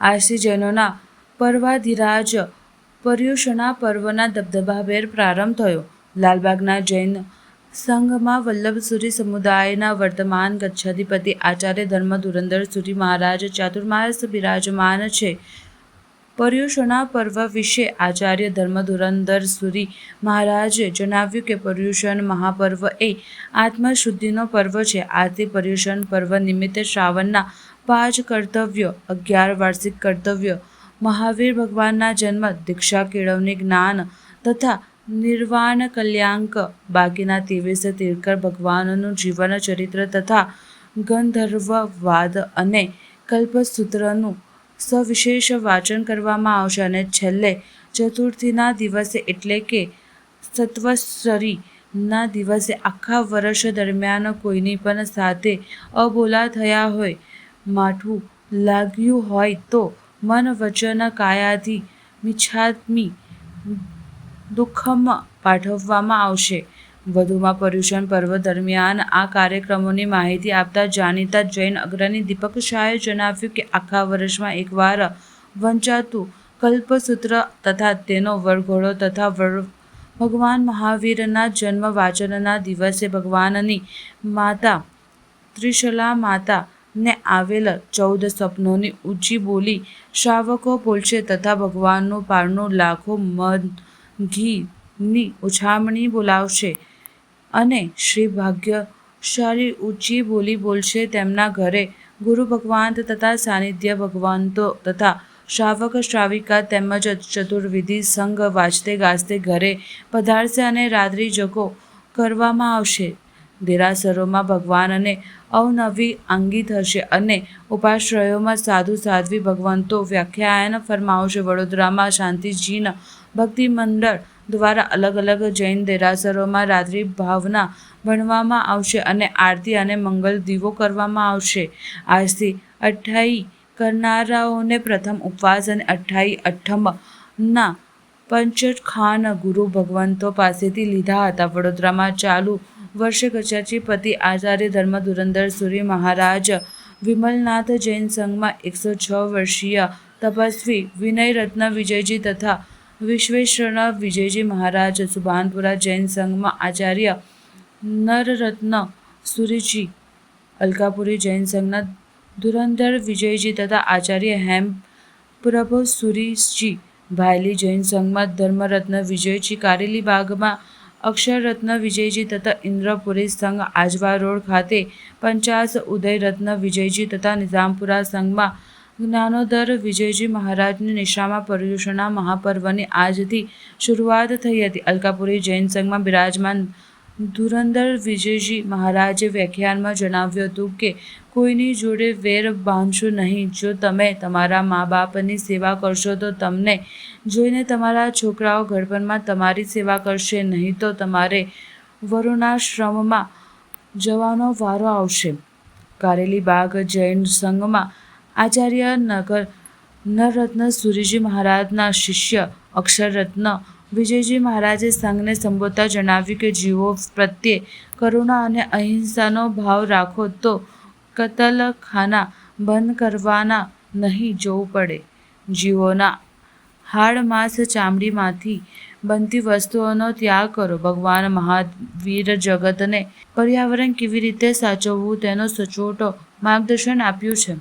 આજથી જૈનોના પર્વાધિરાજ પર્યુષણા પર્વના દબદબાભેર પ્રારંભ થયો. લાલબાગના જૈન સંઘમાં વલ્લભસુરી સમુદાયના વર્તમાન ગચ્છાધિપતિ આચાર્ય ધર્મ ધુરંધર સુરી મહારાજ ચાતુર્માસ બિરાજમાન છે. પર્યુષણા પર્વ વિશે આચાર્ય ધર્મધુરંધર સુરી મહારાજે જણાવ્યું કે પર્યુષણ મહાપર્વ એ આત્મશુદ્ધિનો પર્વ છે. આથી પર્યુષણ પર્વ નિમિત્તે શ્રાવણના પાંચ કર્તવ્યો, અગિયાર વાર્ષિક કર્તવ્યો, મહાવીર ભગવાનના જન્મ, દીક્ષા કેળવણી, જ્ઞાન તથા નિર્વાણ કલ્યાંક, બાકીના ત્રેવીસ તીર્કર ભગવાનનું જીવન, ચરિત્ર તથા ગંધર્વવાદ અને કલ્પસૂત્રનું સવિશેષ વાંચન કરવામાં આવશે અને છેલ્લે ચતુર્થીના દિવસે એટલે કે સત્વસરીના દિવસે આખા વર્ષ દરમિયાન કોઈની પણ સાથે અબોલા થયા હોય, માઠું લાગ્યું હોય તો મન વચન કાયાથી મિચ્છામી દુઃખમ પાઠવવામાં આવશે. વધુમાં પર્યુષણ પર્વ દરમિયાન આ કાર્યક્રમોની માહિતી આપતા જાણીતા જૈન અગ્રણી દીપક શાહે જણાવ્યું કે આખા વર્ષમાં એકવાર વંચાતું કલ્પસૂત્ર તથા તેનો વરઘોડો તથા વર ભગવાન મહાવીરના જન્મ વાચનના દિવસે ભગવાનની માતા ત્રિશલા માતા ને આવેલ ચૌદ સપનોની ઊંચી બોલી શ્રાવકો બોલશે તથા ભગવાનનું પારનું લાખો મન ઘીની ઉછામણી બોલાવશે. અને શ્રી ભાગ્યશાળી ઊંચી બોલી બોલશે તેમના ઘરે. ગુરુ ભગવાન તથા સાનિધ્ય ભગવંતો તથા શ્રાવક, શ્રાવિકા તેમજ ચતુર્વિધિ સંઘ વાજતે ગાજતે ઘરે પધારશે અને રાત્રિ જગો કરવામાં આવશે. દેરાસરોમાં ભગવાનને અવનવી અંગી થશે અને ઉપાશ્રયોમાં સાધુ, સાધ્વી, ભગવંતો, વ્યાખ્યાયન ફરમાવશે. વડોદરામાં શાંતિજીન ભક્તિ મંડળ દ્વારા અલગ અલગ જૈન દેરાસરોમાં રાત્રિ ભાવના ભણવામાં આવશે અને આરતી અને મંગલ દીવો કરવામાં આવશે. આજથી અઠ્ઠાઈ કરનારાઓને પ્રથમ ઉપવાસ અને અઠ્ઠાઈ અઠ્ઠમના પંચખાન ગુરુ ભગવંતો પાસેથી લીધા હતા. વડોદરામાં ચાલુ વર્ષે ગચાચીપતિ આચાર્ય ધર્મ ધુરંધર સુરી મહારાજ વિમલનાથ જૈન સંઘમાં એકસો છ વર્ષીય તપસ્વી વિનય રત્ન વિજયજી તથા વિશ્વેશ્વર વિજયજી મહારાજ સુભાનપુરા જૈન સંઘમાં આચાર્ય નરરત્ન સુરીજી, અલકાપુરી જૈન સંઘના ધુરંધર વિજયજી તથા આચાર્ય હેમ પ્રભુ સુરીશજી ભાયલી જૈન સંઘમાં ધર્મરત્ન વિજયજી કારેલી બાગમાં અક્ષરરત્ન વિજયજી તથા ઇન્દ્રપુરી સંઘ આજવા રોડ ખાતે પંચાસ ઉદયરત્ન વિજયજી તથા નિઝામપુરા સંઘમાં જ્ઞાનોદર વિજયજી મહારાજની નિશામાં પર્યુષણા મહાપર્વની આજથી શરૂઆત થઈ હતી. અલકાપુરી જૈન સંઘમાં બિરાજમાન ધુરંધર વિજયજી મહારાજે વ્યાખ્યાનમાં જણાવ્યું હતું કે, કોઈની જોડે વેર બાંધશો નહીં. જો તમે તમારા મા બાપની સેવા કરશો, તો તમને જોઈને તમારા છોકરાઓ ઘડપણમાં તમારી સેવા કરશે. નહીં તો તમારે વરુણાશ્રમમાં જવાનો વારો આવશે. કારેલી બાગ જૈન સંઘમાં આચાર્ય નગર નરરત્ન સુરીજી મહારાજના શિષ્ય અક્ષરરત્ન વિજયજી મહારાજે સંઘને સંબોધતા જણાવ્યું કે જીવો પ્રત્યે કરુણા અને અહિંસાનો ભાવ રાખો તો કતલખાના બંધ કરવાના નહીં જોવું પડે. જીવોના હાડ માંસ ચામડીમાંથી બનતી વસ્તુઓનો ત્યાગ કરો. ભગવાન મહાવીર જગતને પર્યાવરણ કેવી રીતે સાચવવું તેનો સચોટો માર્ગદર્શન આપ્યું છે.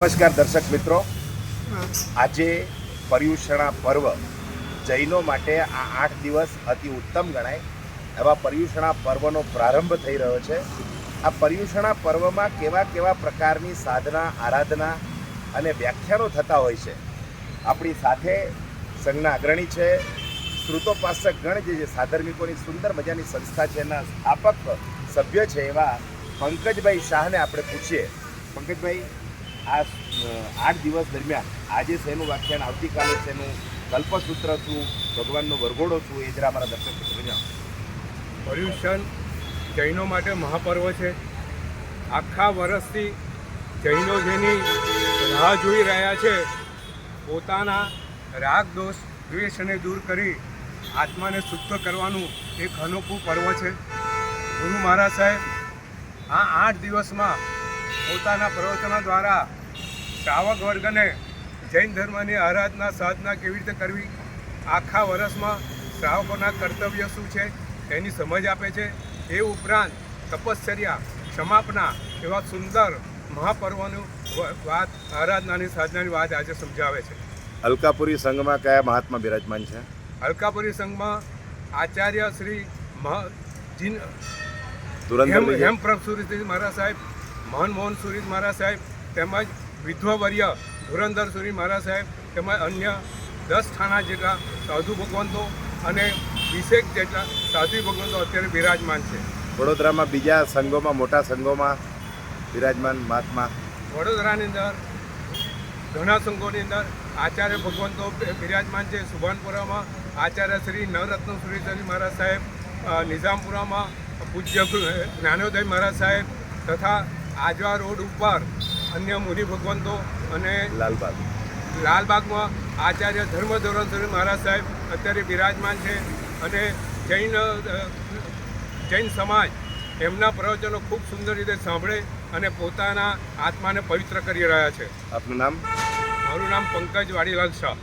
નમસ્કાર દર્શક મિત્રો. આજે પર્યુષણા પર્વ જૈનો માટે આ આઠ દિવસ અતિ ઉત્તમ ગણાય. એવા પર્યુષણા પર્વનો પ્રારંભ થઈ રહ્યો છે. આ પર્યુષણા પર્વમાં કેવા કેવા પ્રકારની સાધના, આરાધના અને વ્યાખ્યાનો થતા હોય છે? આપણી સાથે સંઘના અગ્રણી છે. શ્રુતોપાસક ગણ જે સાધર્મિકોની સુંદર મજાની સંસ્થા છે, એના સ્થાપક સભ્ય છે એવા પંકજભાઈ શાહને આપણે પૂછીએ. પંકજભાઈ, આ આઠ દિવસ દરમિયાન આજે શેનું વ્યાખ્યાન, આવતીકાલે શેનું કલ્પસૂત્ર શું ભગવાનનો વરઘોડો શું એ જરા અમારા દર્શક પર્યુષણ જૈનો માટે મહાપર્વ છે. આખા વર્ષથી જૈનો જેની રાહ જોઈ રહ્યા છે, પોતાના રાગ દોષ, દ્વેષને દૂર કરી આત્માને શુદ્ધ કરવાનું એક અનોખું પર્વ છે. ગુરુ મહારાજ સાહેબ, આ આઠ દિવસમાં પોતાના પ્રવચનો દ્વારા શ્રાવક વર્ગને જૈન ધર્મની આરાધના સાધના કેવી રીતે કરવી? આખા વર્ષમાં શ્રાવકોના કર્તવ્ય શું છે? તેની સમજ આપે છે. એ ઉપરાંત તપશ્ચર્યા ક્ષમાપના એવા સુંદર મહાપર્વનું વાત આરાધનાની સાધનાની વાત આજે સમજાવે છે. અલકાપુરી સંઘમાં કયા મહાત્મા બિરાજમાન છે? અલકાપુરી સંઘમાં આચાર્ય શ્રી મહ જીન ધુરંધર હેમ હેમપ્રભ સુરીજી મહારાજ સાહેબ મહન મોહન સુરી મહારાજ સાહેબ તેમજ વિધ્વવર્ય ધુરંધર સુરી મહારાજ સાહેબ તેમજ અન્ય દસ થાણા જેટલા સાધુ ભગવંતો અને વીસેક જેટલા સાધુ ભગવંતો અત્યારે બિરાજમાન છે. વડોદરામાં બીજા સંઘોમાં મોટા સંઘોમાં બિરાજમાન મહાત્મા. વડોદરાની અંદર ઘણા સંઘોની અંદર આચાર્ય ભગવંતો બિરાજમાન છે. સુભાનપુરામાં આચાર્ય શ્રી નવરત્ન સુરેશ્વરી મહારાજ સાહેબ નિઝામપુરામાં પૂજ્ય જ્ઞાનોદય મહારાજ સાહેબ તથા આજવા રોડ ઉપર અન્ય મુનિ ભગવંતો અને લાલબાગ. લાલબાગમાં આચાર્ય ધર્મધોરણ સુરી મહારાજ સાહેબ અત્યારે બિરાજમાન છે અને જૈન જૈન સમાજ એમના પ્રવચનો ખૂબ સુંદર રીતે સાંભળે અને પોતાના આત્માને પવિત્ર કરી રહ્યા છે. આપનું નામ? મારું નામ પંકજ વાડીલાલ શાહ.